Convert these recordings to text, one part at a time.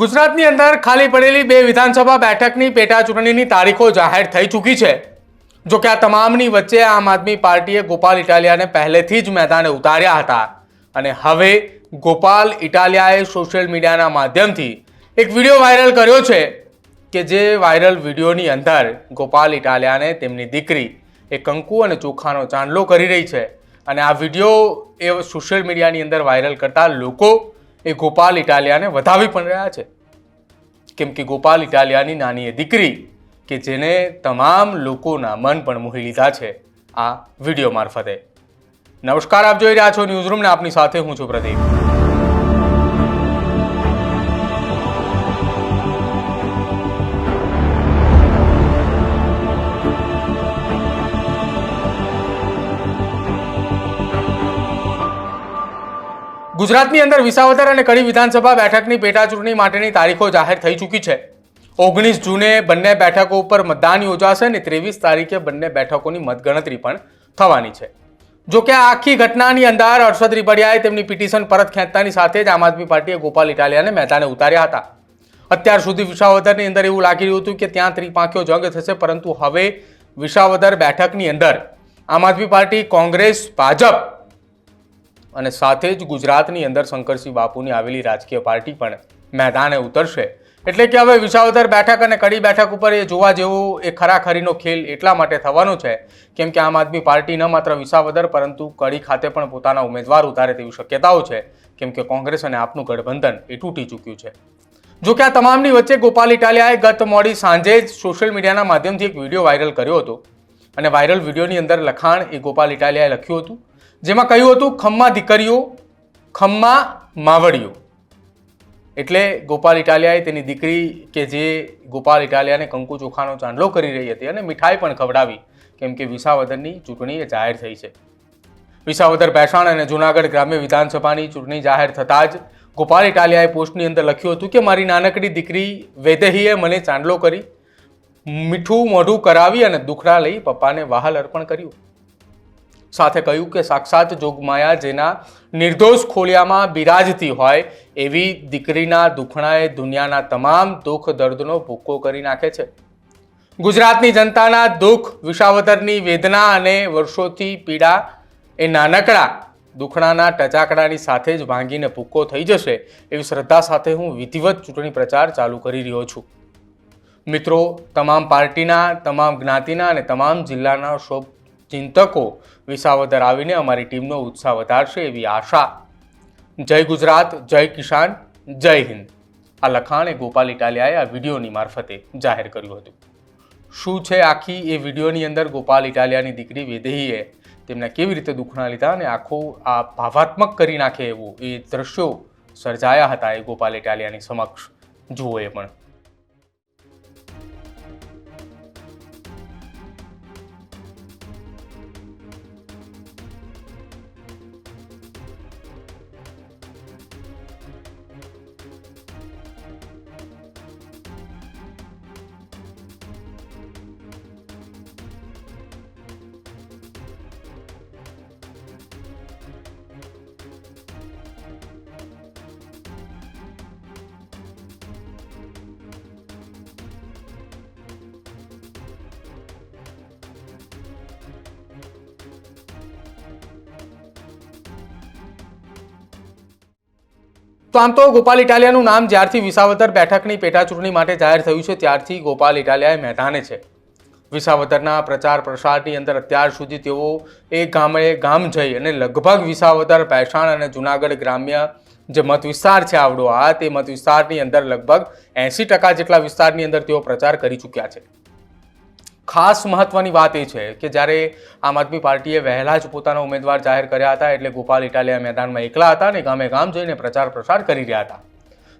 ગુજરાતની અંદર ખાલી પડેલી બે વિધાનસભા બેઠકની પેટા ચૂંટણીની તારીખો જાહેર થઈ ચૂકી છે. જો કે આ તમામની વચ્ચે આમ આદમી પાર્ટીએ ગોપાલ ઇટાલિયાને પહેલેથી જ મેદાને ઉતાર્યા હતા. અને હવે ગોપાલ ઇટાલિયાએ સોશિયલ મીડિયાના માધ્યમથી એક વીડિયો વાયરલ કર્યો છે કે જે વાયરલ વિડીયોની અંદર ગોપાલ ઇટાલિયાને તેમની દીકરી, એ કંકુ અને ચોખાનો ચાંદલો કરી રહી છે. અને આ વીડિયો એ સોશિયલ મીડિયાની અંદર વાયરલ કરતા લોકો એ ગોપાલ ઇટાલિયાને વધાવી પણ રહ્યા છે. કેમ કે ગોપાલ ઇટાલિયાની નાની દીકરી કે જેને તમામ લોકોના મન પણ મોહી લીધા છે આ વીડિયો મારફતે. નમસ્કાર, આપ જોઈ રહ્યા છો ન્યૂઝરૂમને આપની સાથે હું છું પ્રદીપ. ગુજરાતની અંદર વિસાવદર અને કડી વિધાનસભા બેઠકની પેટાચૂંટણી માટેની તારીખો જાહેર થઈ ચૂકી છે. ઓગણીસ જૂને બંને બેઠકો ઉપર મતદાન યોજાશે અને ત્રેવીસ તારીખે બંને બેઠકોની મતગણતરી પણ થવાની છે. જોકે આ આખી ઘટનાની અંદર હર્ષદ રીબડિયાએ તેમની પિટિશન પરત ખેંચતાની સાથે જ આમ આદમી પાર્ટીએ ગોપાલ ઇટાલિયાને મેદાને ઉતાર્યા હતા. અત્યાર સુધી વિસાવદરની અંદર એવું લાગી રહ્યું હતું કે ત્યાં ત્રિપાંખ્યો જંગ થશે, પરંતુ હવે વિસાવદર બેઠકની અંદર આમ આદમી પાર્ટી, કોંગ્રેસ, ભાજપ અને સાથે જ ગુજરાતની અંદર શંકરસિંહ બાપુની આવેલી રાજકીય પાર્ટી પણ મેદાને ઉતરશે. એટલે કે હવે વિસાવદર બેઠક અને કડી બેઠક ઉપર એ જોવા જેવો એ ખરાખરીનો ખેલ એટલા માટે થવાનો છે કેમ કે આમ આદમી પાર્ટી ન માત્ર વિસાવદર પરંતુ કડી ખાતે પણ પોતાના ઉમેદવાર ઉતારે તેવી શક્યતાઓ છે કેમ કે કોંગ્રેસ અને આપનું ગઠબંધન એ તૂટી ચૂક્યું છે. જો કે આ તમામની વચ્ચે ગોપાલ ઇટાલિયાએ ગત મોડી સાંજે જ સોશિયલ મીડિયાના માધ્યમથી એક વીડિયો વાયરલ કર્યો હતો. અને વાયરલ વિડીયોની અંદર લખાણ એ ગોપાલ ઇટાલિયાએ લખ્યું હતું. જેમાં કહ્યું હતું, ખમ્મા દીકરીઓ, ખમ્મા માવડીઓ. એટલે ગોપાલ ઇટાલિયાએ તેની દીકરી કે જે ગોપાલ ઇટાલિયાને કંકુ ચોખાનો ચાંદલો કરી રહી હતી અને મીઠાઈ પણ ખવડાવી, કેમ કે વિસાવદરની ચૂંટણી જાહેર થઈ છે. વિસાવદર ભેસાણ અને જૂનાગઢ ગ્રામ્ય વિધાનસભાની ચૂંટણી જાહેર થતાં જ ગોપાલ ઇટાલિયાએ પોસ્ટની અંદર લખ્યું હતું કે, મારી નાનકડી દીકરી વૈદેહીએ મને ચાંદલો કરી, મીઠું મોઢું કરાવી અને દુખડા લઈ પપ્પાને વાહલ અર્પણ કર્યું. સાથે કહ્યું કે સાક્ષાત જોગમાયા જેના નિર્દોષ ખોલિયામાં બિરાજતી હોય એવી દીકરીના દુખણાએ દુનિયાના તમામ દુઃખ દર્દનો ભૂક્કો કરી નાખે છે. ગુજરાતની જનતાના દુઃખ વિષાવતરની વેદના અને વર્ષોથી પીડા એ નાનકડા દુખણાના ટચાકડાની સાથે જ ભાંગીને ભૂક્કો થઈ જશે એવી શ્રદ્ધા સાથે હું વિધિવત ચૂંટણી પ્રચાર ચાલુ કરી રહ્યો છું. મિત્રો, તમામ પાર્ટીના, તમામ જ્ઞાતિના અને તમામ જિલ્લાના સૌ ચિંતકો વિસાવદર આવીને અમારી ટીમનો ઉત્સાહ વધારશે એવી આશા. જય ગુજરાત, જય કિસાન, જય હિન્દ. આ લખાણ એ ગોપાલ ઇટાલિયાએ આ વિડીયોની મારફતે જાહેર કર્યું હતું. શું છે આખી એ વિડીયોની અંદર? ગોપાલ ઇટાલિયાની દીકરી વેદેહીએ તેમના કેવી રીતે દુખણા લીધા અને આખું આ ભાવાત્મક કરી નાખે એવું એ દ્રશ્યો સર્જાયા હતા એ ગોપાલ ઇટાલિયાની સમક્ષ. જુઓ એ પણ. તો આમ તો ગોપાલ ઇટાલિયાનું નામ જ્યારથી વિસાવદર બેઠકની પેટાચૂંટણી માટે જાહેર થયું છે, ત્યારથી ગોપાલ ઇટાલિયાએ મેદાને છે. વિસાવદરના પ્રચાર પ્રસારની અંદર અત્યાર સુધી તેઓ એ ગામે ગામ જઈ અને લગભગ વિસાવદર ભેસાણ અને જુનાગઢ ગ્રામ્ય જે મત વિસ્તાર છે આવડો, આ તે મત વિસ્તારની અંદર લગભગ એંસી ટકા જેટલા વિસ્તારની અંદર તેઓ પ્રચાર કરી ચૂક્યા છે. ખાસ મહત્વની વાત એ છે કે જ્યારે આમ આદમી પાર્ટીએ વહેલા જ પોતાના ઉમેદવાર જાહેર કર્યા હતા એટલે ગોપાલ ઇટાલિયા મેદાનમાં એકલા હતા અને ગામે ગામ જઈને પ્રચાર પ્રસાર કરી રહ્યા હતા.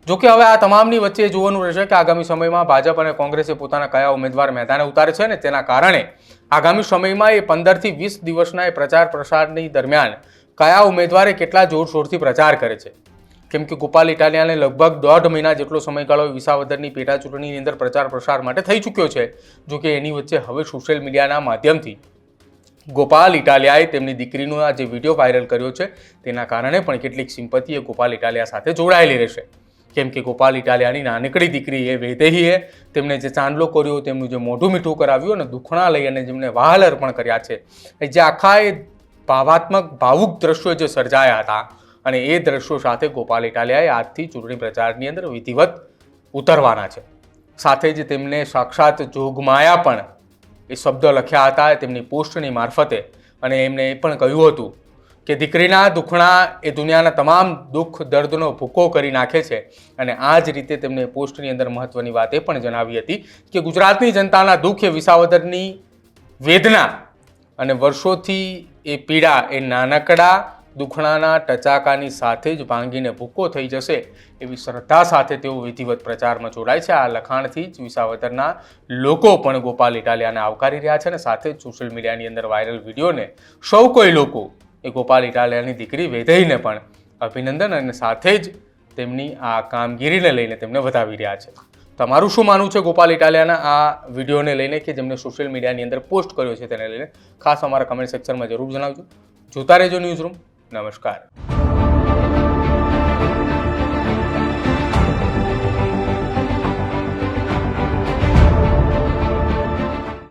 જોકે હવે આ તમામની વચ્ચે જોવાનું રહેશે કે આગામી સમયમાં ભાજપ અને કોંગ્રેસે પોતાના કયા ઉમેદવાર મેદાને ઉતારે છે અને તેના કારણે આગામી સમયમાં એ પંદરથી વીસ દિવસના એ પ્રચાર પ્રસારની દરમિયાન કયા ઉમેદવારે કેટલા જોરશોરથી પ્રચાર કરે છે. કેમ કે ગોપાલ ઇટાલિયાને લગભગ દોઢ મહિના જેટલો સમયગાળો વિસાવદરની પેટા ચૂંટણીની અંદર પ્રચાર પ્રસાર માટે થઈ ચૂક્યો છે, જો કે એની વચ્ચે હવે સોશિયલ મીડિયાના માધ્યમથી. ગોપાલ ઇટાલિયાએ તેમની દીકરીનો આ જે વીડિયો વાયરલ કર્યો છે, તેના કારણે પણ કેટલીક સિમ્પતિએ ગોપાલ ઇટાલિયા સાથે જોડાયેલી રહેશે. કેમ કે ગોપાલ ઇટાલિયાની નાનકડી દીકરી એ વૈદેહીએ તેમને જે ચાંદલો કર્યો, તેમનું જે મોઢું મીઠું કરાવ્યું અને દુખણા લઈ અને જેમને વહાલ અર્પણ કર્યા છે. જે આખા એ ભાવાત્મક, ભાવુક દ્રશ્યો જે સર્જાયા હતા અને એ દ્રશ્યો સાથે ગોપાલ ઇટાલિયાએ આજથી ચૂંટણી પ્રચારની અંદર વિધિવત ઉતરવાના છે. સાથે જ તેમને સાક્ષાત જોગમાયા પણ એ શબ્દ લખ્યા હતા, તેમની પોસ્ટની મારફતે. અને એમણે એ પણ કહ્યું હતું કે દીકરીના દુખણા એ દુનિયાના તમામ દુઃખ, દર્દનો ભૂકો કરી નાખે છે. અને આ જ રીતે તેમને પોસ્ટની અંદર મહત્વની વાત એ પણ જણાવી હતી કે ગુજરાતની જનતાના દુઃખ એ વિસાવદરની વેદના અને વર્ષોથી એ પીડા, એ નાનકડા દુખણાના ટચાકાની સાથે જ ભાંગીને ભૂકો થઈ જશે એવી શ્રદ્ધા સાથે તેઓ વિધિવત પ્રચારમાં જોડાય છે. આ લખાણથી જ વિસાવદરના લોકો પણ ગોપાલ ઇટાલિયાને આવકારી રહ્યા છે અને સાથે જ સોશિયલ મીડિયાની અંદર વાયરલ વિડીયોને સૌ કોઈ લોકો એ ગોપાલ ઇટાલિયાની દીકરી વેધઈને પણ અભિનંદન અને સાથે જ તેમની આ કામગીરીને લઈને તેમને વધાવી રહ્યા છે. તમારું શું માનવું છે ગોપાલ ઇટાલિયાના આ વિડીયોને લઈને કે જેમને સોશિયલ મીડિયાની અંદર પોસ્ટ કર્યો છે તેને લઈને? ખાસ અમારા કમેન્ટ સેક્શનમાં જરૂર જણાવજો. જોતા રહેજો ન્યૂઝ રૂમ નમસ્કાર.